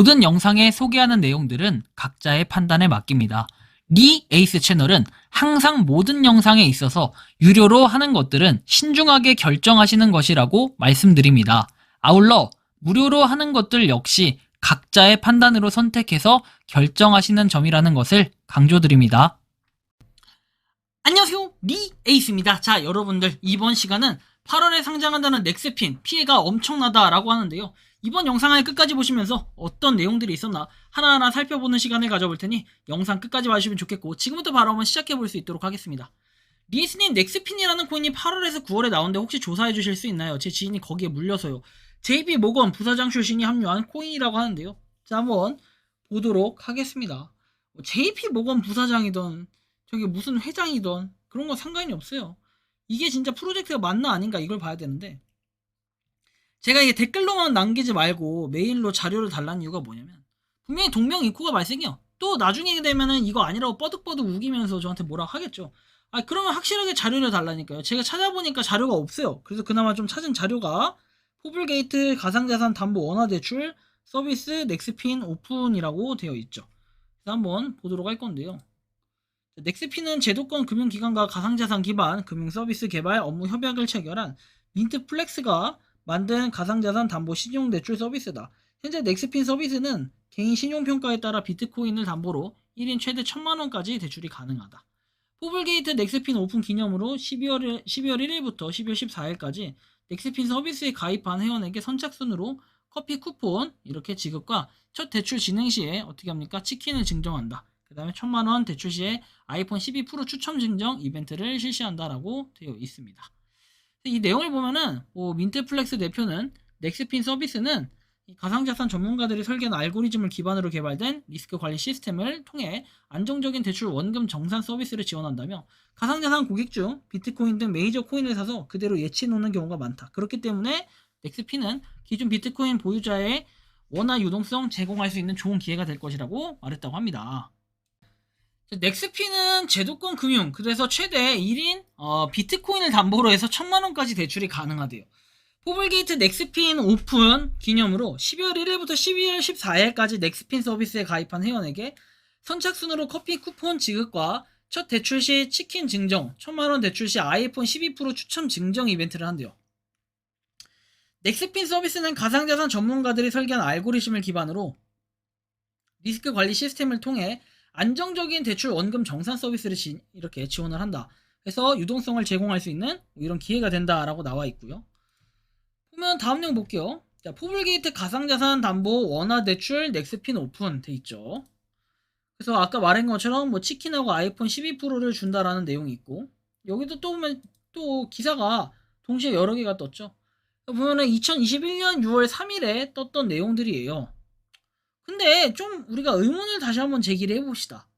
모든 영상에 소개하는 내용들은 각자의 판단에 맡깁니다. 리 에이스 채널은 항상 모든 영상에 있어서 유료로 하는 것들은 신중하게 결정하시는 것이라고 말씀드립니다. 아울러 무료로 하는 것들 역시 각자의 판단으로 선택해서 결정하시는 점이라는 것을 강조드립니다. 안녕하세요. 리 에이스입니다. 자, 여러분들 이번 시간은 8월에 상장한다는 넥스핀 피해가 엄청나다라고 하는데요. 이번 영상을 끝까지 보시면서 어떤 내용들이 있었나 하나하나 살펴보는 시간을 가져볼 테니 영상 끝까지 봐주시면 좋겠고 지금부터 바로 한번 시작해 볼 수 있도록 하겠습니다. 리에스님 넥스핀이라는 코인이 8월에서 9월에 나오는데 혹시 조사해 주실 수 있나요? 제 지인이 거기에 물려서요. JP 모건 부사장 출신이 합류한 코인이라고 하는데요. 자 한번 보도록 하겠습니다. 뭐 JP 모건 부사장이던 저기 무슨 회장이던 그런 건 상관이 없어요. 이게 진짜 프로젝트가 맞나 아닌가 이걸 봐야 되는데 제가 이게 댓글로만 남기지 말고 메일로 자료를 달라는 이유가 뭐냐면 분명히 동명 이코가 발생해요. 또 나중에 되면은 이거 아니라고 뻐득뻐득 우기면서 저한테 뭐라 하겠죠. 아 그러면 확실하게 자료를 달라니까요. 제가 찾아보니까 자료가 없어요. 그래서 그나마 좀 찾은 자료가 포블게이트 가상자산 담보 원화 대출 서비스 넥스핀 오픈이라고 되어 있죠. 그래서 한번 보도록 할 건데요. 넥스핀은 제도권 금융기관과 가상자산 기반 금융 서비스 개발 업무 협약을 체결한 민트 플렉스가 만든 가상자산 담보 신용대출 서비스다. 현재 넥스핀 서비스는 개인 신용평가에 따라 비트코인을 담보로 1인 최대 1000만원까지 대출이 가능하다. 포블게이트 넥스핀 오픈 기념으로 12월, 12월 1일부터 12월 14일까지 넥스핀 서비스에 가입한 회원에게 선착순으로 커피 쿠폰 이렇게 지급과 첫 대출 진행 시에 어떻게 합니까? 치킨을 증정한다. 그 다음에 1000만원 대출 시에 아이폰 12 프로 추첨 증정 이벤트를 실시한다라고 되어 있습니다. 이 내용을 보면은 뭐 민트플렉스 대표는 넥스핀 서비스는 이 가상자산 전문가들이 설계한 알고리즘을 기반으로 개발된 리스크 관리 시스템을 통해 안정적인 대출 원금 정산 서비스를 지원한다며 가상자산 고객 중 비트코인 등 메이저 코인을 사서 그대로 예치 놓는 경우가 많다. 그렇기 때문에 넥스핀은 기존 비트코인 보유자의 원화 유동성 제공할 수 있는 좋은 기회가 될 것이라고 말했다고 합니다. 넥스피는 제도권 금융, 그래서 최대 1인 어, 비트코인을 담보로 해서 1000만원까지 대출이 가능하대요. 포블게이트 넥스핀 오픈 기념으로 12월 1일부터 12월 14일까지 넥스핀 서비스에 가입한 회원에게 선착순으로 커피 쿠폰 지급과 첫 대출 시 치킨 증정, 1000만원 대출 시 아이폰 12 프로 추첨 증정 이벤트를 한대요. 넥스핀 서비스는 가상자산 전문가들이 설계한 알고리즘을 기반으로 리스크 관리 시스템을 통해 안정적인 대출 원금 정산 서비스를 지, 이렇게 지원을 한다. 그래서 유동성을 제공할 수 있는 뭐 이런 기회가 된다라고 나와 있고요. 보면 다음 내용 볼게요. 자, 포블게이트 가상자산 담보 원화 대출 넥스핀 오픈 돼 있죠. 그래서 아까 말한 것처럼 뭐 치킨하고 아이폰 12 프로를 준다라는 내용이 있고 여기도 또 보면 또 기사가 동시에 여러 개가 떴죠. 보면은 2021년 6월 3일에 떴던 내용들이에요. 근데 좀 우리가 의문을 다시 한번 제기를 해봅시다.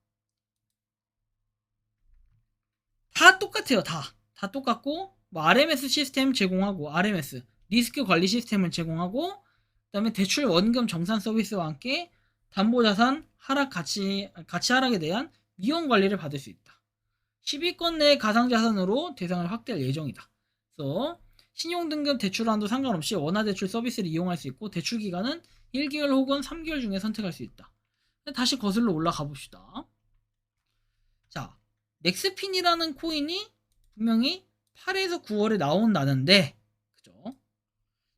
다 똑같아요, 다. 다 똑같고, 뭐 RMS 시스템 제공하고, RMS, 리스크 관리 시스템을 제공하고, 그 다음에 대출 원금 정산 서비스와 함께 담보자산 하락 가치, 가치 하락에 대한 위험 관리를 받을 수 있다. 10위권 내 가상자산으로 대상을 확대할 예정이다. 그래서 신용등급 대출한도 상관없이 원화대출 서비스를 이용할 수 있고 대출 기간은 1개월 혹은 3개월 중에 선택할 수 있다. 다시 거슬러 올라가 봅시다. 자, 넥스핀이라는 코인이 분명히 8에서 9월에 나온다는데, 그죠?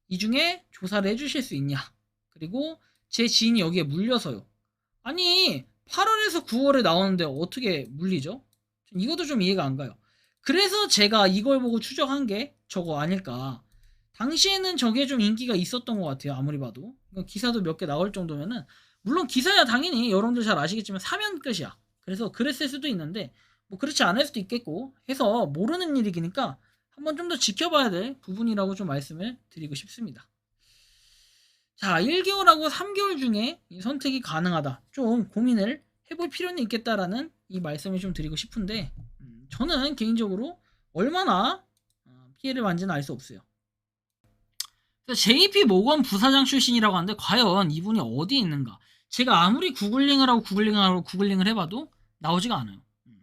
이 중에 조사를 해주실 수 있냐? 그리고 제 지인이 여기에 물려서요. 아니, 8월에서 9월에 나오는데 어떻게 물리죠? 이것도 좀 이해가 안 가요. 그래서 제가 이걸 보고 추적한 게 저거 아닐까. 당시에는 저게 좀 인기가 있었던 것 같아요. 아무리 봐도. 기사도 몇 개 나올 정도면은, 물론 기사야 당연히 여러분들 잘 아시겠지만 사면 끝이야. 그래서 그랬을 수도 있는데, 뭐 그렇지 않을 수도 있겠고 해서 모르는 일이니까 한번 좀 더 지켜봐야 될 부분이라고 좀 말씀을 드리고 싶습니다. 자, 1개월하고 3개월 중에 선택이 가능하다. 좀 고민을 해볼 필요는 있겠다라는 이 말씀을 좀 드리고 싶은데, 음, 저는 개인적으로 얼마나 어, 피해를 받는지는 알 수 없어요. JP 모건 부사장 출신이라고 하는데 과연 이분이 어디 있는가? 제가 아무리 구글링을 하고 구글링을 하고 구글링을 해봐도 나오지가 않아요. 음.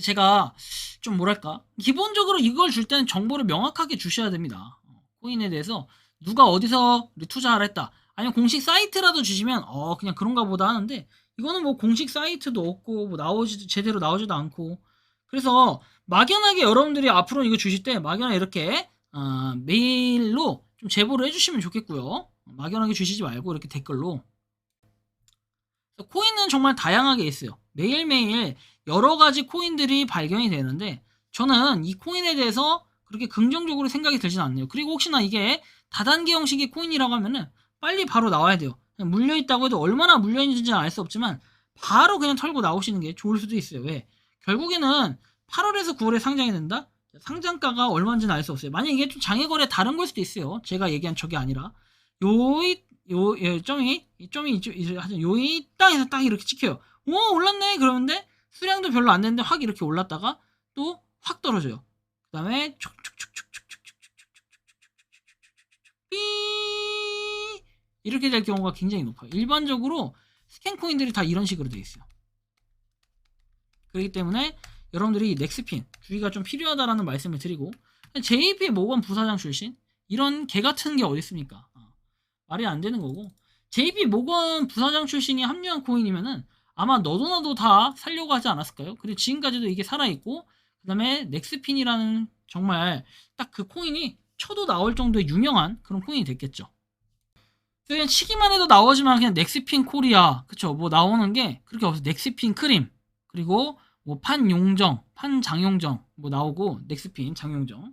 제가 좀 뭐랄까 기본적으로 이걸 줄 때는 정보를 명확하게 주셔야 됩니다. 어, 코인에 대해서 누가 어디서 투자를 했다. 아니면 공식 사이트라도 주시면 어 그냥 그런가 보다 하는데 이거는 뭐 공식 사이트도 없고 뭐 나오지 제대로 나오지도 않고 그래서 막연하게 여러분들이 앞으로 이거 주실 때 막연하게 이렇게 어, 메일로 좀 제보를 해주시면 좋겠고요. 막연하게 주시지 말고 이렇게 댓글로 코인은 정말 다양하게 있어요. 매일매일 여러 가지 코인들이 발견이 되는데 저는 이 코인에 대해서 그렇게 긍정적으로 생각이 들진 않네요. 그리고 혹시나 이게 다단계 형식의 코인이라고 하면은 빨리 바로 나와야 돼요. 물려있다고 해도 얼마나 물려있는지는 알 수 없지만 바로 그냥 털고 나오시는 게 좋을 수도 있어요. 왜? 결국에는 8월에서 9월에 상장이 된다? 상장가가 얼마인지는 알 수 없어요. 만약 이게 좀 장외거래 다른 걸 수도 있어요. 제가 얘기한 적이 아니라. 요이, 요, 요, 점이, 이 점이, 하여튼 요이 땅에서 딱 이렇게 찍혀요. 오, 올랐네? 그러는데 수량도 별로 안 됐는데 확 이렇게 올랐다가 또 확 떨어져요. 그 다음에 삐 이렇게 될 경우가 굉장히 높아요. 일반적으로 스캔 코인들이 다 이런 식으로 되어 있어요. 그렇기 때문에 여러분들이 넥스핀 주의가 좀 필요하다라는 말씀을 드리고 JP 모건 부사장 출신 이런 개 같은 게 어디 있습니까? 어, 말이 안 되는 거고 JP 모건 부사장 출신이 합류한 코인이면은 아마 너도 나도 다 살려고 하지 않았을까요? 그리고 지금까지도 이게 살아있고 그 다음에 넥스핀이라는 정말 딱 그 코인이 쳐도 나올 정도의 유명한 그런 코인이 됐겠죠. 그냥 치기만 해도 나오지만 그냥 넥스핀 코리아 그쵸 뭐 나오는 게 그렇게 없어 넥스핀 크림 그리고 뭐 판용정 판장용정 뭐 나오고 넥스핀 장용정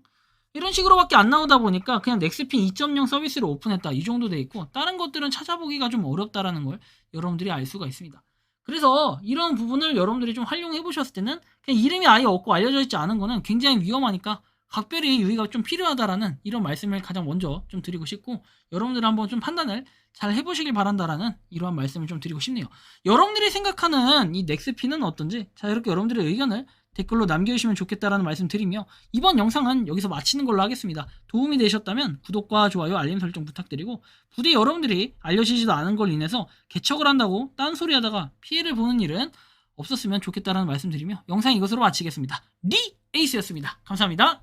이런 식으로밖에 안 나오다 보니까 그냥 넥스핀 2.0 서비스를 오픈했다 이 정도 돼 있고 다른 것들은 찾아보기가 좀 어렵다라는 걸 여러분들이 알 수가 있습니다. 그래서 이런 부분을 여러분들이 좀 활용해 보셨을 때는 그냥 이름이 아예 없고 알려져 있지 않은 거는 굉장히 위험하니까 각별히 유의가 좀 필요하다라는 이런 말씀을 가장 먼저 좀 드리고 싶고 여러분들 한번 좀 판단을 잘 해보시길 바란다라는 이러한 말씀을 좀 드리고 싶네요. 여러분들이 생각하는 이 넥스핀은 어떤지 자 이렇게 여러분들의 의견을 댓글로 남겨주시면 좋겠다라는 말씀 드리며 이번 영상은 여기서 마치는 걸로 하겠습니다. 도움이 되셨다면 구독과 좋아요 알림 설정 부탁드리고 부디 여러분들이 알려지지도 않은 걸 인해서 개척을 한다고 딴소리 하다가 피해를 보는 일은 없었으면 좋겠다라는 말씀 드리며 영상 이것으로 마치겠습니다. 리 에이스였습니다. 감사합니다.